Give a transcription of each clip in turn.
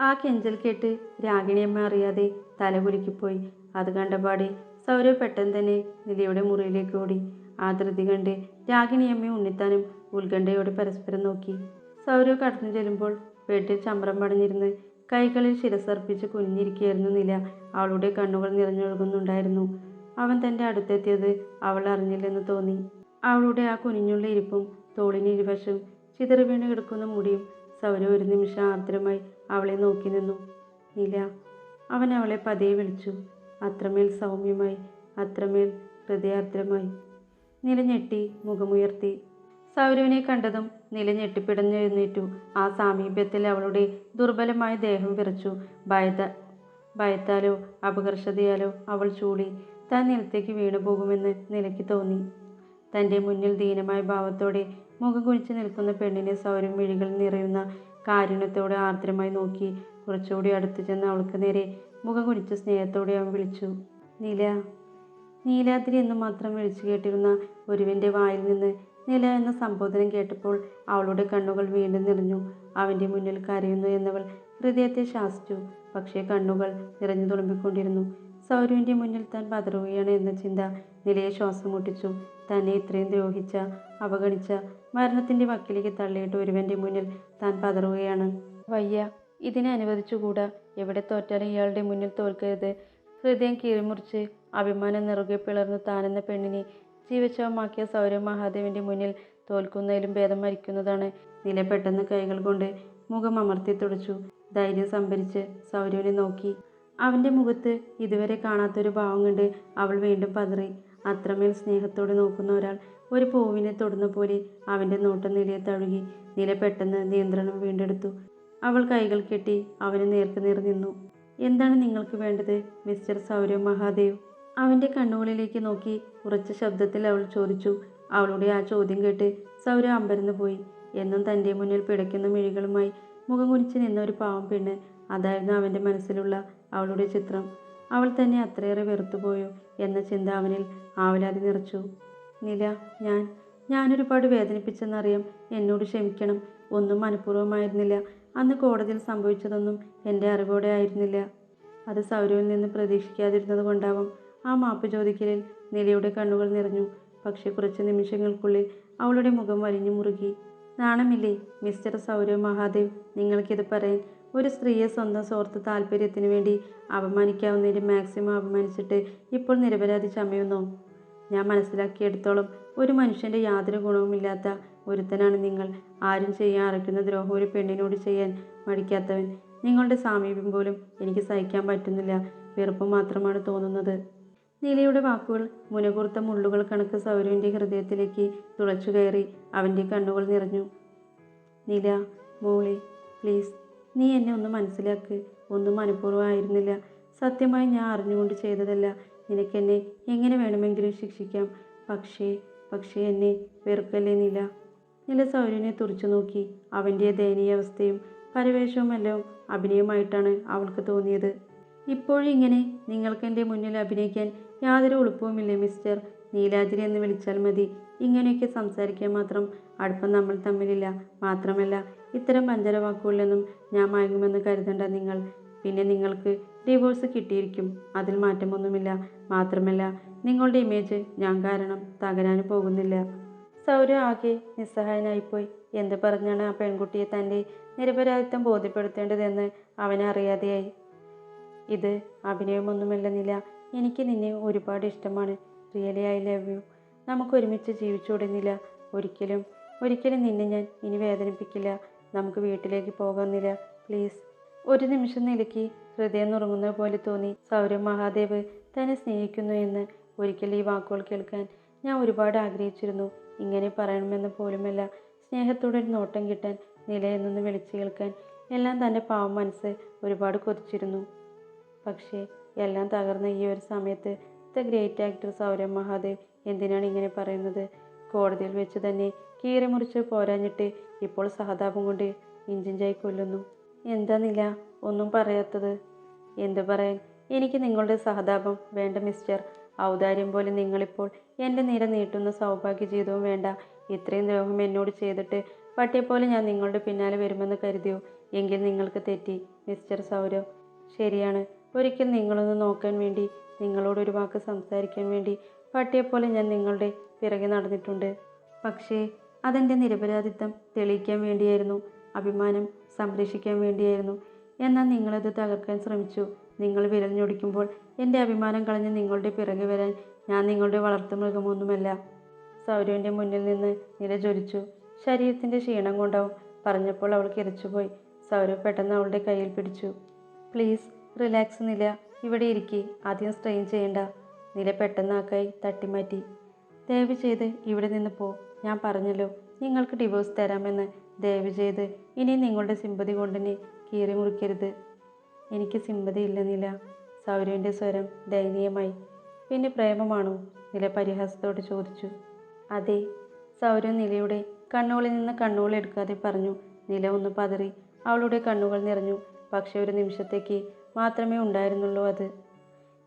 ആ കെഞ്ചൽ കേട്ട് രാഗിണിയമ്മ അറിയാതെ തലകുലുക്കിപ്പോയി അത് കണ്ടപാടെ സൗരവ് പെട്ടെന്ന് തന്നെ നിലയുടെ മുറിയിലേക്ക് ഓടി. ആ ധൃതി കണ്ട് രാഗിണിയമ്മയും ഉണ്ണിത്താനും ഉത്കണ്ഠയോടെ പരസ്പരം നോക്കി. സൗരവ് കടന്നു ചെല്ലുമ്പോൾ ബെഡിൽ ചമ്രം പടഞ്ഞിരുന്ന് കൈകളിൽ ശിരസർപ്പിച്ച് കുഞ്ഞിരിക്കുകയായിരുന്നു നില അവളുടെ കണ്ണുകൾ നിറഞ്ഞൊഴുകുന്നുണ്ടായിരുന്നു. അവൻ തന്റെ അടുത്തെത്തിയത് അവൾ അറിഞ്ഞില്ലെന്ന് തോന്നി. അവളുടെ ആ കുനിഞ്ഞുള്ള ഇരിപ്പും തോളിന് ചിതറി വീണ് കിടക്കുന്ന മുടിയും സൗരവ് ഒരു നിമിഷം ആർദ്രമായി അവളെ നോക്കി നിന്നു. ഇല്ല. അവൻ അവളെ പതിയെ വിളിച്ചു. അത്രമേൽ സൗമ്യമായി അത്രമേൽ ഹൃദയാർദ്രമായി നിലഞ്ഞെട്ടി മുഖമുയർത്തി. സൗരവിനെ കണ്ടതും നില ഞെട്ടിപ്പിടഞ്ഞെഴുന്നേറ്റു ആ സാമീപ്യത്തിൽ അവളുടെ ദുർബലമായ ദേഹം വിറച്ചു. ഭയത ഭയത്താലോ അപകർഷതയാലോ അവൾ ചൂളി. താൻ നിലത്തേക്ക് വീണു പോകുമെന്ന് നിലയ്ക്ക് തോന്നി. തന്റെ മുന്നിൽ ദീനമായ ഭാവത്തോടെ മുഖം കുനിച്ച് നിൽക്കുന്ന പെണ്ണിനെ സൗരം മിഴികൾ നിറയുന്ന കാരുണ്യത്തോടെ ആർദ്രമായി നോക്കി കുറച്ചുകൂടി അടുത്തു ചെന്ന് അവൾക്ക് നേരെ മുഖം കുനിച്ച് സ്നേഹത്തോടെ അവൻ വിളിച്ചു. നീല നീലാദ്രി എന്ന് മാത്രം വിളിച്ചു കേട്ടിരുന്ന ഒരുവിന്റെ വായിൽ നിന്ന് നില എന്ന സംബോധനം കേട്ടപ്പോൾ അവളുടെ കണ്ണുകൾ വീണ്ടും നിറഞ്ഞു. അവന്റെ മുന്നിൽ കരയുന്നു എന്നവൾ ഹൃദയത്തെ ശാസിച്ചു. പക്ഷേ കണ്ണുകൾ നിറഞ്ഞു തുളുമ്പിക്കൊണ്ടിരുന്നു. സൗരവിന്റെ മുന്നിൽ താൻ പതറുകയാണ് എന്ന ചിന്ത നിലയെ ശ്വാസം മുട്ടിച്ചു. തന്നെ ഇത്രയും ദ്രോഹിച്ച അവഗണിച്ച മരണത്തിന്റെ വക്കിലേക്ക് തള്ളിയിട്ട് ഒരുവന്റെ മുന്നിൽ താൻ പതറുകയാണ്. വയ്യ ഇതിനെ അനുവദിച്ചുകൂടാ. എവിടെ തോറ്റാലും ഇയാളുടെ മുന്നിൽ തോൽക്കരുത്. ഹൃദയം കീറിമുറിച്ച് അഭിമാനം നിറുകെ പിളർന്ന് താനെന്ന പെണ്ണിനെ ജീവശവമാക്കിയ സൗരവ് മഹാദേവിന്റെ മുന്നിൽ തോൽക്കുന്നതിലും ഭേദം മരിക്കുന്നതാണ് നില പെട്ടെന്ന് കൈകൾ കൊണ്ട് മുഖം അമർത്തി തുടച്ചു. ധൈര്യം സംഭരിച്ച് സൗരവിനെ നോക്കി. അവന്റെ മുഖത്ത് ഇതുവരെ കാണാത്തൊരു ഭാവം കണ്ട് അവൾ വീണ്ടും പതറി. അത്രമേൽ സ്നേഹത്തോടെ നോക്കുന്ന ഒരാൾ ഒരു പൂവിനെ തൊടുന്ന പോലെ അവന്റെ നോട്ടം നിലയെ തഴുകി നില പെട്ടെന്ന് നിയന്ത്രണം വീണ്ടെടുത്തു. അവൾ കൈകൾ കെട്ടി അവന് നേർക്കുനേർ നിന്നു. എന്താണ് നിങ്ങൾക്ക് വേണ്ടത് മിസ്റ്റർ സൗരവ് മഹാദേവ്? അവന്റെ കണ്ണുകളിലേക്ക് നോക്കി ഉറച്ച ശബ്ദത്തിൽ അവൾ ചോദിച്ചു. അവളുടെ ആ ചോദ്യം കേട്ട് സൗരവ് അമ്പരന്ന് പോയി. എന്നും തന്റെ മുന്നിൽ പിടയ്ക്കുന്ന മിഴികളുമായി മുഖം കുനിച്ച് നിന്ന ഒരു പാവം പെണ്ണ് അതായിരുന്നു അവന്റെ മനസ്സിലുള്ള അവളുടെ ചിത്രം. അവൾ തന്നെ അത്രയേറെ വെറുത്തുപോയോ എന്ന ചിന്ത അവനിൽ ആവലാതി നിറച്ചു. നില ഞാൻ ഞാനൊരുപാട് വേദനിപ്പിച്ചെന്നറിയാം. എന്നോട് ക്ഷമിക്കണം. ഒന്നും മനഃപൂർവമായിരുന്നില്ല. അന്ന് കോടതിയിൽ സംഭവിച്ചതൊന്നും എന്റെ അറിവോടെ ആയിരുന്നില്ല. അത് സൗരവിൽ നിന്ന് പ്രതീക്ഷിക്കാതിരുന്നത് കൊണ്ടാവും. ആ മാപ്പ് ചോദിക്കലിൽ നിലയുടെ കണ്ണുകൾ നിറഞ്ഞു. പക്ഷേ കുറച്ച് നിമിഷങ്ങൾക്കുള്ളിൽ അവളുടെ മുഖം വലിഞ്ഞു മുറുകി. നാണമില്ലേ മിസ്റ്റർ സൗരവ് മഹാദേവ്? നിങ്ങൾക്കിത് പറയാൻ ഒരു സ്ത്രീയെ സ്വന്തം സുഹൃത്ത് താല്പര്യത്തിന് വേണ്ടി അപമാനിക്കാവുന്നതിൽ മാക്സിമം അപമാനിച്ചിട്ട് ഇപ്പോൾ നിരപരാധി ചമയുന്നു ഞാൻ മനസ്സിലാക്കിയെടുത്തോളം ഒരു മനുഷ്യന്റെ യാതൊരു ഗുണവുമില്ലാത്ത ഒരുത്തനാണ് നിങ്ങൾ. ആരും ചെയ്യാൻ അറയ്ക്കുന്ന ദ്രോഹം ഒരു പെണ്ണിനോട് ചെയ്യാൻ മടിക്കാത്തവൻ. നിങ്ങളുടെ സാമീപ്യം പോലും എനിക്ക് സഹിക്കാൻ പറ്റുന്നില്ല. വെറുപ്പ് മാത്രമാണ് തോന്നുന്നത്. നീലയുടെ വാക്കുകൾ മുനകൂർത്ത മുള്ളുകൾ കണക്ക് സൗരവിന്റെ ഹൃദയത്തിലേക്ക് തുളച്ചു കയറി അവന്റെ കണ്ണുകൾ നിറഞ്ഞു. നീല മോളി പ്ലീസ് നീ എന്നെ ഒന്ന് മനസ്സിലാക്ക്. ഒന്നും മനഃപൂർവമായിരുന്നില്ല. സത്യമായി ഞാൻ അറിഞ്ഞുകൊണ്ട് ചെയ്തതല്ല. നിനക്കെന്നെ എങ്ങനെ വേണമെങ്കിലും ശിക്ഷിക്കാം? പക്ഷേ പക്ഷേ എന്നെ വെറുക്കല്ലേ നില? നില സൗരനെ തുറച്ചു നോക്കി. അവന്റെ ദയനീയാവസ്ഥയും പരിവേഷവുമെല്ലാം അഭിനയമായിട്ടാണ് അവൾക്ക് തോന്നിയത്. ഇപ്പോഴിങ്ങനെ നിങ്ങൾക്കെന്റെ മുന്നിൽ അഭിനയിക്കാൻ യാതൊരു എളുപ്പവുമില്ല മിസ്റ്റർ? നീലാദ്രി എന്ന് വിളിച്ചാൽ മതി. ഇങ്ങനെയൊക്കെ സംസാരിക്കാൻ മാത്രം അടുപ്പം നമ്മൾ തമ്മിലില്ല. മാത്രമല്ല ഇത്തരം പഞ്ചര വാക്കുകളിലൊന്നും ഞാൻ മയങ്ങുമെന്ന് കരുതണ്ട നിങ്ങൾ. പിന്നെ നിങ്ങൾക്ക് ഡിവോഴ്സ് കിട്ടിയിരിക്കും. അതിൽ മാറ്റമൊന്നുമില്ല. മാത്രമല്ല നിങ്ങളുടെ ഇമേജ് ഞാൻ കാരണം തകരാനും പോകുന്നില്ല. സൗര ആകെ നിസ്സഹായനായിപ്പോയി. എന്ത് പറഞ്ഞാണ് ആ പെൺകുട്ടിയെ തന്റെ നിരപരാധിത്വം ബോധ്യപ്പെടുത്തേണ്ടതെന്ന് അവനറിയാതെയായി ഇത് അഭിനയമൊന്നുമല്ല നില. എനിക്ക് നിന്നെ ഒരുപാട് ഇഷ്ടമാണ്. Really I love you. നമുക്ക് ഒരുമിച്ച് ജീവിച്ചുവിടുന്നില്ല ഒരിക്കലും ഒരിക്കലും നിന്നെ ഞാൻ ഇനി വേദനിപ്പിക്കില്ല. നമുക്ക് വീട്ടിലേക്ക് പോകുന്നില്ല പ്ലീസ് ഒരു നിമിഷം നിലയ്ക്ക്. ഹൃദയം നുറങ്ങുന്ന പോലെ തോന്നി. സൗരവ് മഹാദേവ് തന്നെ സ്നേഹിക്കുന്നു എന്ന് ഒരിക്കൽ ഈ വാക്കുകൾ കേൾക്കാൻ ഞാൻ ഒരുപാട് ആഗ്രഹിച്ചിരുന്നു. ഇങ്ങനെ പറയണമെന്ന് പോലുമല്ല. സ്നേഹത്തോടെ ഒരു നോട്ടം കിട്ടാൻ നിലയെന്നൊന്ന് വിളിച്ചു കേൾക്കാൻ എല്ലാം തന്റെ പാവം മനസ്സ് ഒരുപാട് കൊതിച്ചിരുന്നു. പക്ഷേ എല്ലാം തകർന്ന ഈ ഒരു സമയത്ത് the great actor Saurav Mahadev എന്തിനാണ് ഇങ്ങനെ പറയുന്നത്? കോടതിയിൽ വെച്ച് തന്നെ കീറി മുറിച്ച് പോരാഞ്ഞിട്ട് ഇപ്പോൾ സഹതാപം കൊണ്ട് ഇഞ്ചിഞ്ചായി കൊല്ലുന്നു. എന്താ നില? ഒന്നും പറയാത്തത്. എന്തു പറയാൻ? എനിക്ക് നിങ്ങളുടെ സഹതാപം വേണ്ട മിസ്റ്റർ ഔദാര്യം പോലെ നിങ്ങളിപ്പോൾ എന്റെ നിര നീട്ടുന്ന സൗഭാഗ്യ ജീവിതവും വേണ്ട. ഇത്രയും ദ്രോഹം എന്നോട് ചെയ്തിട്ട് പട്ടിയെപ്പോലെ ഞാൻ നിങ്ങളുടെ പിന്നാലെ വരുമെന്ന് കരുതിയോ? എങ്കിൽ നിങ്ങൾക്ക് തെറ്റി മിസ്റ്റർ സൗരവ്. ശരിയാണ്. ഒരിക്കൽ നിങ്ങളൊന്ന് നോക്കാൻ വേണ്ടി നിങ്ങളോട് ഒരു വാക്ക് സംസാരിക്കാൻ വേണ്ടി പട്ടിയെപ്പോലെ ഞാൻ നിങ്ങളുടെ പിറകെ നടന്നിട്ടുണ്ട്. പക്ഷേ അതെന്റെ നിരപരാധിത്വം തെളിയിക്കാൻ വേണ്ടിയായിരുന്നു. അഭിമാനം സംരക്ഷിക്കാൻ വേണ്ടിയായിരുന്നു. എന്നാൽ നിങ്ങളത് തകർക്കാൻ ശ്രമിച്ചു. നിങ്ങൾ വിരൽ ഞൊടിക്കുമ്പോൾ എന്റെ അഭിമാനം കളഞ്ഞ് നിങ്ങളുടെ പിറകെ വരാൻ ഞാൻ നിങ്ങളുടെ വളർത്തു മൃഗമൊന്നുമല്ല. സൗരവിന്റെ മുന്നിൽ നിന്ന് നിലചൊരിച്ചു. ശരീരത്തിന്റെ ക്ഷീണം കൊണ്ടാവും പറഞ്ഞപ്പോൾ അവൾ കിരച്ചുപോയി സൗരവ് പെട്ടെന്ന് അവളുടെ കയ്യിൽ പിടിച്ചു. പ്ലീസ് റിലാക്സ് നില. ഇവിടെ ഇരിക്കി. ആദ്യം സ്ട്രെയിൻ ചെയ്യണ്ട. നില പെട്ടെന്ന് ആ കൈ തട്ടിമാറ്റി. ദയവ് ചെയ്ത് ഇവിടെ നിന്ന് പോ. ഞാൻ പറഞ്ഞല്ലോ നിങ്ങൾക്ക് ഡിവോഴ്സ് തരാമെന്ന് ദയവ് ചെയ്ത് ഇനി നിങ്ങളുടെ സിമ്പതി കൊണ്ടെന്നെ കീറി മുറിക്കരുത്. എനിക്ക് സിമ്പതി ഇല്ലെന്നില്ല. നില സൗരവിന്റെ സ്വരം ദയനീയമായി. പിന്നെ പ്രേമമാണോ? നില പരിഹാസത്തോടെ ചോദിച്ചു. അതെ സൗരവ് നിലയുടെ കണ്ണുകളിൽ നിന്ന് കണ്ണുകൾ എടുക്കാതെ പറഞ്ഞു. നില ഒന്ന് പതറി അവളുടെ കണ്ണുകൾ നിറഞ്ഞു. പക്ഷെ ഒരു നിമിഷത്തേക്ക് മാത്രമേ ഉണ്ടായിരുന്നുള്ളൂ അത്.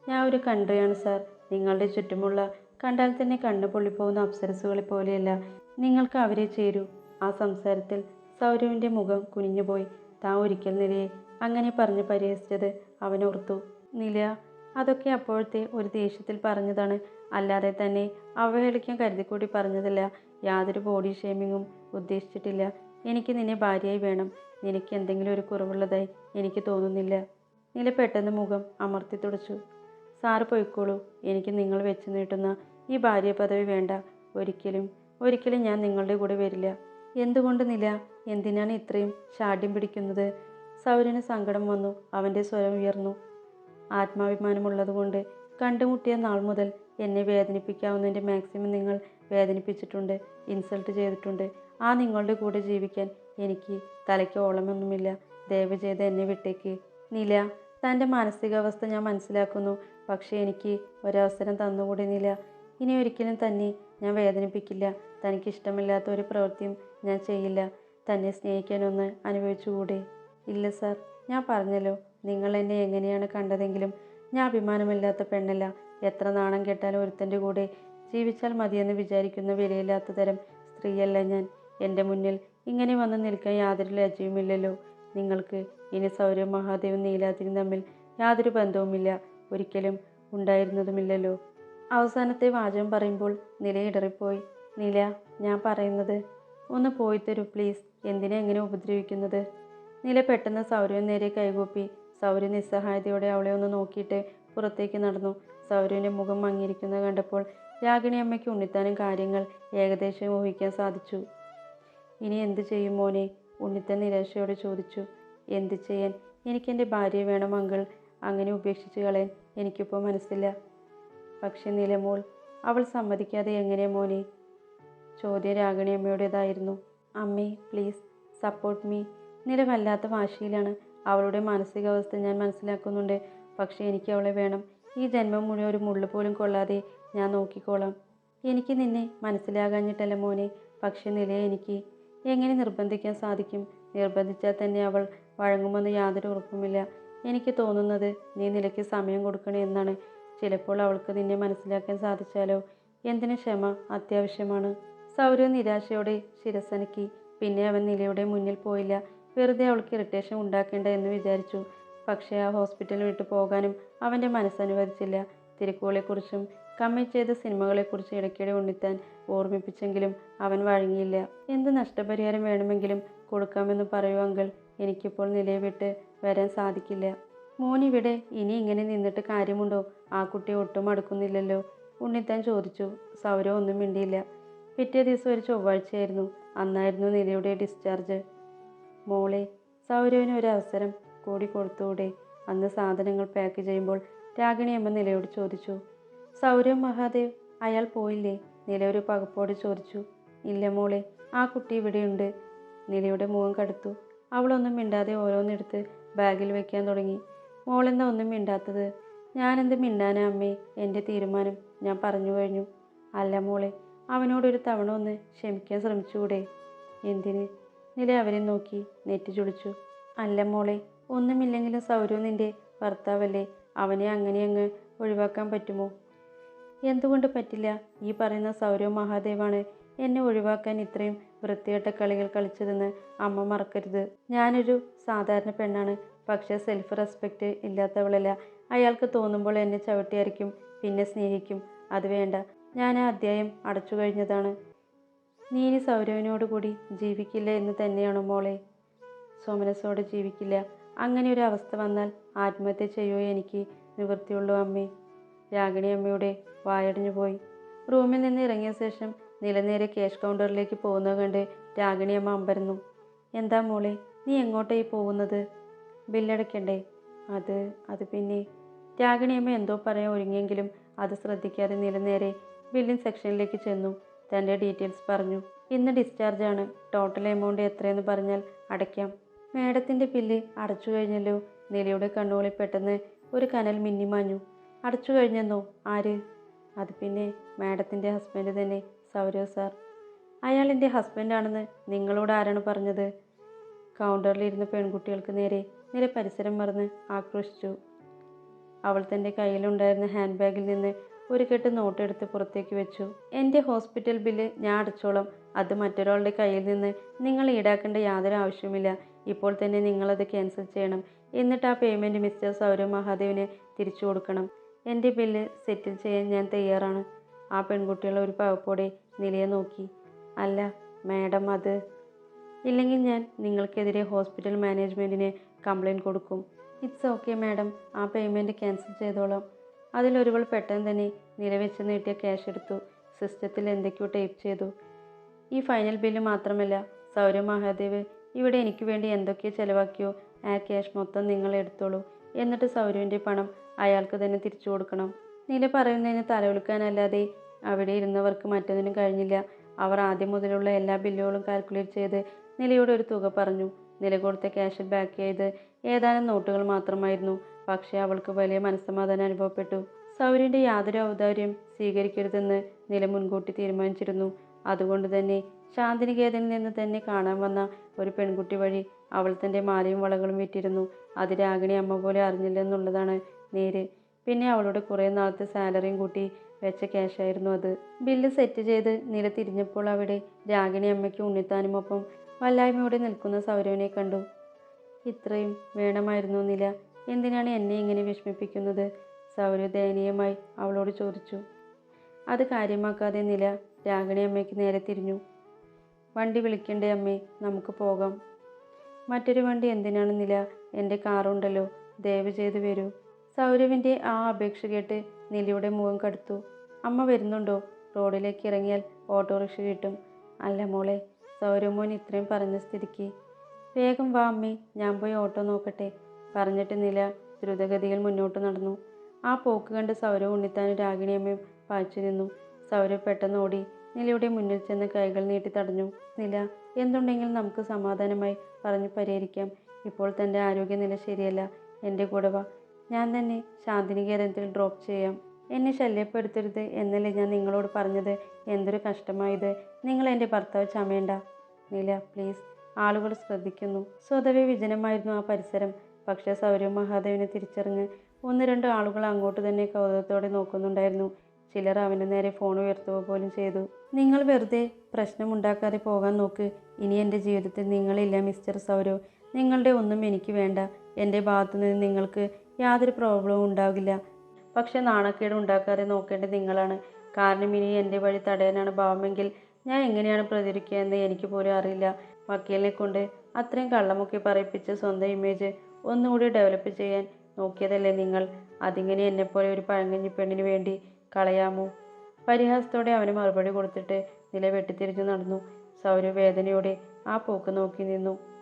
ഞാൻ ഒരു കൺട്രിയാണ് സാർ നിങ്ങളുടെ ചുറ്റുമുള്ള കണ്ടാൽ തന്നെ കണ്ണു പൊള്ളിപ്പോകുന്ന അപ്സരസുകളെ പോലെയല്ല നിങ്ങൾക്ക് അവരെ ചേരൂ. ആ സംസാരത്തിൽ സൗരവിന്റെ മുഖം കുനിഞ്ഞുപോയി. താ ഒരിക്കൽ നിലയെ. അങ്ങനെ പറഞ്ഞ് പരിഹസിച്ചത് അവനോർത്തു നില അതൊക്കെ അപ്പോഴത്തെ ഒരു ദേഷ്യത്തിൽ പറഞ്ഞതാണ്. അല്ലാതെ തന്നെ അവഹേളിക്കാൻ കരുതിക്കൂടി പറഞ്ഞതല്ല. യാതൊരു ബോഡി ഷേമിങ്ങും ഉദ്ദേശിച്ചിട്ടില്ല. എനിക്ക് നിന്നെ ഭാര്യയായി വേണം. നിനക്ക് എന്തെങ്കിലും ഒരു കുറവുള്ളതായി എനിക്ക് തോന്നുന്നില്ല. നില പെട്ടെന്ന് മുഖം അമർത്തി തുടച്ചു. സാറ് പോയിക്കോളൂ. എനിക്ക് നിങ്ങൾ വെച്ച് നീട്ടുന്ന ഈ ഭാര്യ പദവി വേണ്ട. ഒരിക്കലും ഒരിക്കലും ഞാൻ നിങ്ങളുടെ കൂടെ വരില്ല. എന്തുകൊണ്ട് നില? എന്തിനാണ് ഇത്രയും ഷാഠ്യം പിടിക്കുന്നത്? സൗരന് സങ്കടം വന്നു. അവന്റെ സ്വരം ഉയർന്നു. ആത്മാഭിമാനമുള്ളതുകൊണ്ട് കണ്ടുമുട്ടിയ നാൾ മുതൽ എന്നെ വേദനിപ്പിക്കാവുന്നതിന്റെ മാക്സിമം നിങ്ങൾ വേദനിപ്പിച്ചിട്ടുണ്ട് ഇൻസൾട്ട് ചെയ്തിട്ടുണ്ട്. ആ നിങ്ങളുടെ കൂടെ ജീവിക്കാൻ എനിക്ക് തലയ്ക്ക് ഓളമൊന്നുമില്ല. ദയവ് ചെയ്ത് എന്നെ വിട്ടേക്ക്. നില തന്റെ മാനസികാവസ്ഥ ഞാൻ മനസ്സിലാക്കുന്നു. പക്ഷേ എനിക്ക് ഒരവസരം തന്നുകൂടി നില. ഇനി ഒരിക്കലും തന്നെ ഞാൻ വേദനിപ്പിക്കില്ല. തനിക്ക് ഇഷ്ടമില്ലാത്ത ഒരു പ്രവൃത്തിയും ഞാൻ ചെയ്യില്ല. തന്നെ സ്നേഹിക്കാനൊന്ന് അനുഭവിച്ചുകൂടെ? ഇല്ല സാർ. ഞാൻ പറഞ്ഞല്ലോ നിങ്ങൾ എന്നെ എങ്ങനെയാണ് കണ്ടതെങ്കിലും ഞാൻ അഭിമാനമില്ലാത്ത പെണ്ണല്ല. എത്ര നാണം കെട്ടാലും ഒരുത്തന്റെ കൂടെ ജീവിച്ചാൽ മതിയെന്ന് വിചാരിക്കുന്ന വിലയില്ലാത്ത തരം സ്ത്രീയല്ല ഞാൻ. എന്റെ മുന്നിൽ ഇങ്ങനെ വന്ന് നിൽക്കാൻ യാതൊരു ലജ്ജയുമില്ലല്ലോ. നിങ്ങൾക്ക് ഇനി സൗരവ് മഹാദേവും നീലാദ്രിയും തമ്മിൽ യാതൊരു ബന്ധവുമില്ല. ഒരിക്കലും ഉണ്ടായിരുന്നതുമില്ലല്ലോ. അവസാനത്തെ വാചകം പറയുമ്പോൾ നില ഇടറിപ്പോയി. നില ഞാൻ പറയുന്നത് ഒന്ന് പോയി തരൂ പ്ലീസ് എന്തിനെ എങ്ങനെ ഉപദ്രവിക്കുന്നത്? നില പെട്ടെന്ന് സൗരവിന് നേരെ കൈകൂപ്പി. സൗര്യ നിസ്സഹായതയോടെ അവളെ ഒന്ന് നോക്കിയിട്ട് പുറത്തേക്ക് നടന്നു. സൗരവിന്റെ മുഖം മങ്ങിയിരിക്കുന്നത് കണ്ടപ്പോൾ രാഗിണി അമ്മയ്ക്ക് ഉണ്ണിത്താനും കാര്യങ്ങൾ ഏകദേശം ഊഹിക്കാൻ സാധിച്ചു. ഇനി എന്ത് ചെയ്യും മോനെ? ഉണ്ണിത്തൻ നിരാശയോടെ ചോദിച്ചു. എന്ത് ചെയ്യാൻ? എനിക്കെന്റെ ഭാര്യയെ വേണം അങ്കിൾ. അങ്ങനെ ഉപേക്ഷിച്ച് കളയാൻ എനിക്കിപ്പോൾ മനസ്സില്ല. പക്ഷെ നിലമോൾ അവൾ സമ്മതിക്കാതെ എങ്ങനെ മോനെ? ചോദ്യം രാഗിണി അമ്മയുടേതായിരുന്നു അമ്മേ പ്ലീസ് സപ്പോർട്ട് മീ നില വല്ലാത്ത വാശിയിലാണ് അവളുടെ മാനസികാവസ്ഥ ഞാൻ മനസ്സിലാക്കുന്നുണ്ട്. പക്ഷേ എനിക്ക് അവളെ വേണം. ഈ ജന്മം മുഴുവൻ ഒരു മുള്ളു പോലും കൊള്ളാതെ ഞാൻ നോക്കിക്കോളാം. എനിക്ക് നിന്നെ മനസ്സിലാകാഞ്ഞിട്ടല്ല മോനെ. പക്ഷേ നിലയെ എനിക്ക് എങ്ങനെ നിർബന്ധിക്കാൻ സാധിക്കും? നിർബന്ധിച്ചാൽ തന്നെ അവൾ വഴങ്ങുമെന്ന് യാതൊരു ഉറപ്പുമില്ല. എനിക്ക് തോന്നുന്നത് നീ നിലയ്ക്ക് സമയം കൊടുക്കണേ എന്നാണ്. ചിലപ്പോൾ അവൾക്ക് നിന്നെ മനസ്സിലാക്കാൻ സാധിച്ചാലോ? എന്തിനു ക്ഷമ അത്യാവശ്യമാണ്. സൗരവ് നിരാശയോടെ ശിരസനക്കി. പിന്നെ അവൻ നിലയുടെ മുന്നിൽ പോയില്ല. വെറുതെ അവൾക്ക് ഇറിറ്റേഷൻ ഉണ്ടാക്കേണ്ട എന്ന് വിചാരിച്ചു. പക്ഷേ ആ ഹോസ്പിറ്റൽ വിട്ടു പോകാനും അവന്റെ മനസ്സനുവദിച്ചില്ല തിരക്കുകളെക്കുറിച്ചും കമ്മിറ്റ് ചെയ്ത സിനിമകളെക്കുറിച്ച് ഇടയ്ക്കിടെ ഉണ്ണിത്താൻ ഓർമ്മിപ്പിച്ചെങ്കിലും അവൻ വഴങ്ങിയില്ല. എന്ത് നഷ്ടപരിഹാരം വേണമെങ്കിലും കൊടുക്കാമെന്ന് പറയൂ എനിക്കിപ്പോൾ നിലയെ വിട്ട് വരാൻ സാധിക്കില്ല. മോനിവിടെ ഇനി ഇങ്ങനെ നിന്നിട്ട് കാര്യമുണ്ടോ? ആ കുട്ടി ഒട്ടും അടുക്കുന്നില്ലല്ലോ. ഉണ്ണിത്താൻ ചോദിച്ചു. സൗരവ് ഒന്നും മിണ്ടിയില്ല. പിറ്റേ ദിവസം ഒരു ചൊവ്വാഴ്ചയായിരുന്നു. അന്നായിരുന്നു നിലയുടെ ഡിസ്ചാർജ് മോളെ സൗരവിന് ഒരു അവസരം കൂടി കൊടുത്തൂടെ അന്ന് സാധനങ്ങൾ പാക്ക് ചെയ്യുമ്പോൾ രാഗിണി അമ്മ നിലയോട് ചോദിച്ചു. സൗരവ് മഹാദേവ് അയാൾ പോയില്ലേ? നില ഒരു പകപ്പോട് ചോദിച്ചു. ഇല്ല മോളെ ആ കുട്ടി ഇവിടെയുണ്ട് നിലയുടെ മുഖം കടുത്തു. അവളൊന്നും മിണ്ടാതെ ഓരോന്നെടുത്ത് ബാഗിൽ വയ്ക്കാൻ തുടങ്ങി. മോളെന്താ ഒന്നും മിണ്ടാത്തത്? ഞാനെന്ത് മിണ്ടാനാ അമ്മേ? എന്റെ തീരുമാനം ഞാൻ പറഞ്ഞു കഴിഞ്ഞു. അല്ല മോളെ അവനോടൊരു തവണ ഒന്ന് ക്ഷമിക്കാൻ ശ്രമിച്ചുകൂടെ? എന്തിന്? നില അവനെ നോക്കി നെറ്റി ചുളിച്ചു. അല്ല മോളെ ഒന്നുമില്ലെങ്കിലും സൗരവ് നിന്റെ ഭർത്താവല്ലേ? അവനെ അങ്ങനെ അങ്ങ് ഒഴിവാക്കാൻ പറ്റുമോ? എന്തുകൊണ്ട് പറ്റില്ല? ഈ പറയുന്ന സൗരവ് മഹാദേവാണ് എന്നെ ഒഴിവാക്കാൻ ഇത്രയും വൃത്തികെട്ട കളികൾ കളിച്ചതെന്ന് അമ്മ മറക്കരുത്. ഞാനൊരു സാധാരണ പെണ്ണാണ്. പക്ഷേ സെൽഫ് റെസ്പെക്റ്റ് ഇല്ലാത്തവളല്ല. അയാൾക്ക് തോന്നുമ്പോൾ എന്നെ ചവിട്ടിയായിരിക്കും പിന്നെ സ്നേഹിക്കും. അത് വേണ്ട. ഞാൻ ആ അധ്യായം അടച്ചു കഴിഞ്ഞതാണ്. നീ ഇനി സൗരവിനോട് കൂടി ജീവിക്കില്ല എന്ന് തന്നെയാണോ മോളെ? സോമനസോടെ ജീവിക്കില്ല. അങ്ങനെ ഒരു അവസ്ഥ വന്നാൽ ആത്മഹത്യ ചെയ്യോ എനിക്ക്? നിവൃത്തിയുള്ളൂ അമ്മേ. രാഗിണി അമ്മയുടെ വായടിഞ്ഞു പോയി. റൂമിൽ നിന്ന് ഇറങ്ങിയ ശേഷം നിലനേരെ ക്യാഷ് കൗണ്ടറിലേക്ക് പോകുന്നത് കണ്ട് രാഗിണി അമ്മ അമ്പരന്നു. എന്താ മോളെ? നീ എങ്ങോട്ടായി പോകുന്നത്? ബില്ലടയ്ക്കണ്ടേ അത് അത് പിന്നെ. രാഗിണിയമ്മ എന്തോ പറയാൻ ഒരുങ്ങിയെങ്കിലും അത് ശ്രദ്ധിക്കാതെ നിലനേരെ ബില്ലിംഗ് സെക്ഷനിലേക്ക് ചെന്നു. തന്റെ ഡീറ്റെയിൽസ് പറഞ്ഞു. ഇന്ന് ഡിസ്ചാർജ് ആണ്. ടോട്ടൽ എമൗണ്ട് എത്രയെന്ന് പറഞ്ഞാൽ അടയ്ക്കാം. മേഡത്തിന്റെ ബില്ല് അടച്ചു കഴിഞ്ഞല്ലോ. നിലയുടെ കണ്ണുകളിൽ പെട്ടെന്ന് ഒരു കനൽ മിന്നിമാഞ്ഞു അടച്ചു കഴിഞ്ഞെന്നോ? ആര്? അത് പിന്നെ മാഡത്തിന്റെ ഹസ്ബൻഡ് തന്നെ സൗരവ് സാർ. അയാൾ എന്റെ ഹസ്ബൻഡാണെന്ന് നിങ്ങളോട് ആരാണ് പറഞ്ഞത്? കൗണ്ടറിലിരുന്ന പെൺകുട്ടികൾക്ക് നേരെ നില പരിസരം മറന്ന് ആക്രോശിച്ചു. അവൾ തന്റെ കയ്യിലുണ്ടായിരുന്ന ഹാൻഡ് ബാഗിൽ നിന്ന് ഒരു കെട്ട് നോട്ടെടുത്ത് പുറത്തേക്ക് വെച്ചു. എന്റെ ഹോസ്പിറ്റൽ ബില്ല് ഞാൻ അടച്ചോളാം. അത് മറ്റൊരാളുടെ കയ്യിൽ നിന്ന് നിങ്ങൾ ഈടാക്കേണ്ട യാതൊരു ആവശ്യവുമില്ല. ഇപ്പോൾ തന്നെ നിങ്ങളത് ക്യാൻസൽ ചെയ്യണം. എന്നിട്ട് ആ പേയ്മെന്റ് മിസ്റ്റർ സൗരവ് മഹാദേവിന് തിരിച്ചു കൊടുക്കണം. എന്റെ ബില്ല് സെറ്റിൽ ചെയ്യാൻ ഞാൻ തയ്യാറാണ്. ആ പെൺകുട്ടികളെ ഒരു പകപ്പോടെ നിലയെ നോക്കി. അല്ല മാഡം അത് ഇല്ലെങ്കിൽ ഞാൻ നിങ്ങൾക്കെതിരെ ഹോസ്പിറ്റൽ മാനേജ്മെന്റിന് കംപ്ലൈന്റ് കൊടുക്കും. ഇറ്റ്സ് ഓക്കെ മാഡം ആ പേയ്മെന്റ് ക്യാൻസൽ ചെയ്തോളാം. അതിലൊരുവൾ പെട്ടെന്ന് തന്നെ നിലവെച്ച് നീട്ടിയ ക്യാഷ് എടുത്തു. സിസ്റ്റത്തിൽ എന്തൊക്കെയോ ടൈപ്പ് ചെയ്തു. ഈ ഫൈനൽ ബില്ല് മാത്രമല്ല സൗരവ് മഹാദേവ് ഇവിടെ എനിക്ക് വേണ്ടി എന്തൊക്കെ ചിലവാക്കിയോ ആ ക്യാഷ് മൊത്തം നിങ്ങൾ എടുത്തോളൂ. എന്നിട്ട് സൗരവിന്റെ പണം അയാൾക്ക് തന്നെ തിരിച്ചു കൊടുക്കണം. നില പറയുന്നതിന് തലവെളുക്കാനല്ലാതെ അവിടെ ഇരുന്നവർക്ക് മറ്റൊന്നിനും കഴിഞ്ഞില്ല. അവർ ആദ്യം മുതലുള്ള എല്ലാ ബില്ലുകളും കാൽക്കുലേറ്റ് ചെയ്ത് നിലയോട് ഒരു തുക പറഞ്ഞു. നില കൊടുത്ത ക്യാഷ് ബാക്ക് ചെയ്ത് ഏതാനും നോട്ടുകൾ മാത്രമായിരുന്നു. പക്ഷേ അവൾക്ക് വലിയ മനസ്സമാധാനം അനുഭവപ്പെട്ടു. സൗര്യന്റെ യാതൊരു ഔദാര്യം സ്വീകരിക്കരുതെന്ന് നില മുൻകൂട്ടി തീരുമാനിച്ചിരുന്നു. അതുകൊണ്ട് തന്നെ ശാന്തിനികേതനിൽ നിന്ന് തന്നെ കാണാൻ വന്ന ഒരു പെൺകുട്ടി വഴി അവൾ തന്റെ മാലയും വളകളും വിറ്റിരുന്നു. അത് രാഗിണി അമ്മ പോലെ അറിഞ്ഞില്ലെന്നുള്ളതാണ് നേര്. പിന്നെ അവളുടെ കുറേ നാളത്തെ സാലറിയും കൂട്ടി വെച്ച ക്യാഷായിരുന്നു അത്. ബില്ല് സെറ്റ് ചെയ്ത് നില തിരിഞ്ഞപ്പോൾ അവിടെ രാഗിണി അമ്മയ്ക്ക് ഉണ്ണിത്താനുമൊപ്പം വല്ലായ്മയോടെ നിൽക്കുന്ന സൗരവിനെ കണ്ടു. ഇത്രയും വേണമായിരുന്നു നില. എന്തിനാണ് എന്നെ ഇങ്ങനെ വിഷമിപ്പിക്കുന്നത്? സൗരവ് ദയനീയമായി അവളോട് ചോദിച്ചു. അത് കാര്യമാക്കാതെ നില രാഗിണി അമ്മയ്ക്ക് നേരെ തിരിഞ്ഞു. വണ്ടി വിളിക്കണ്ടേ അമ്മേ നമുക്ക് പോകാം. മറ്റൊരു വണ്ടി എന്തിനാണ് നില? എന്റെ കാറുണ്ടല്ലോ ദയവ് ചെയ്ത് വരൂ. സൗരവിന്റെ ആ അപേക്ഷ കേട്ട് നിലയുടെ മുഖം കടുത്തു. അമ്മ വരുന്നുണ്ടോ? റോഡിലേക്ക് ഇറങ്ങിയാൽ ഓട്ടോറിക്ഷ കിട്ടും. അല്ല മോളെ സൗരമോൻ ഇത്രയും പറഞ്ഞ സ്ഥിതിക്ക്. വേഗം വാ അമ്മേ ഞാൻ പോയി ഓട്ടോ നോക്കട്ടെ. പറഞ്ഞിട്ട് നില ദ്രുതഗതിയിൽ മുന്നോട്ട് നടന്നു. ആ പോക്ക് കണ്ട് സൗരവ് ഉണ്ണിത്താനും രാഗിണിയമ്മയും പാച്ചു നിന്നു. സൗരവ് പെട്ടെന്ന് ഓടി നിലയുടെ മുന്നിൽ ചെന്ന് കൈകൾ നീട്ടി തടഞ്ഞു. നില എന്തുണ്ടെങ്കിലും നമുക്ക് സമാധാനമായി പറഞ്ഞു പരിഹരിക്കാം. ഇപ്പോൾ തന്റെ ആരോഗ്യനില ശരിയല്ല. എന്റെ കൂടെ വാ. ഞാൻ തന്നെ ശാന്തിനികേതനത്തിൽ ഡ്രോപ്പ് ചെയ്യാം. എന്നെ ശല്യപ്പെടുത്തരുത് എന്നല്ലേ ഞാൻ നിങ്ങളോട് പറഞ്ഞത്? എന്തൊരു കഷ്ടമായത്. നിങ്ങൾ എന്റെ ഭർത്താവ് ചമയണ്ട. നില പ്ലീസ് ആളുകൾ ശ്രദ്ധിക്കുന്നു. സ്വതവേ വിജനമായിരുന്നു ആ പരിസരം. പക്ഷേ സൗരവ് മഹാദേവിനെ തിരിച്ചറിഞ്ഞ് ഒന്ന് രണ്ട് ആളുകൾ അങ്ങോട്ട് തന്നെ കൗതുകത്തോടെ നോക്കുന്നുണ്ടായിരുന്നു. ചിലർ അവന്റെ നേരെ ഫോൺ ഉയർത്തുക പോലും ചെയ്തു. നിങ്ങൾ വെറുതെ പ്രശ്നമുണ്ടാക്കാതെ പോകാൻ നോക്ക്. ഇനി എന്റെ ജീവിതത്തിൽ നിങ്ങളില്ല മിസ്റ്റർ സൗരവ്. നിങ്ങളുടെ ഒന്നും എനിക്ക് വേണ്ട. എന്റെ ഭാഗത്തു നിന്ന് നിങ്ങൾക്ക് യാതൊരു പ്രോബ്ലവും ഉണ്ടാകില്ല. പക്ഷെ നാണക്കേട് ഉണ്ടാക്കാതെ നോക്കേണ്ടത് നിങ്ങളാണ്. കാരണം ഇനി എന്റെ വഴി തടയാനാണ് ഭാവമെങ്കിൽ ഞാൻ എങ്ങനെയാണ് പ്രതികരിക്കുക എന്ന് എനിക്ക് പോലും അറിയില്ല. വക്കീലിനെ കൊണ്ട് അത്രയും കള്ളമൊക്കെ പറയിപ്പിച്ച് സ്വന്തം ഇമേജ് ഒന്നുകൂടി ഡെവലപ്പ് ചെയ്യാൻ നോക്കിയതല്ലേ നിങ്ങൾ? അതിങ്ങനെ എന്നെപ്പോലെ ഒരു പഴങ്കഞ്ഞി പെണ്ണിന് വേണ്ടി കളയാമോ? പരിഹാസത്തോടെ അവന് മറുപടി കൊടുത്തിട്ട് നില വെട്ടിത്തിരിഞ്ഞു നടന്നു. സൗരവ് വേദനയോടെ ആ പോക്ക് നോക്കി നിന്നു.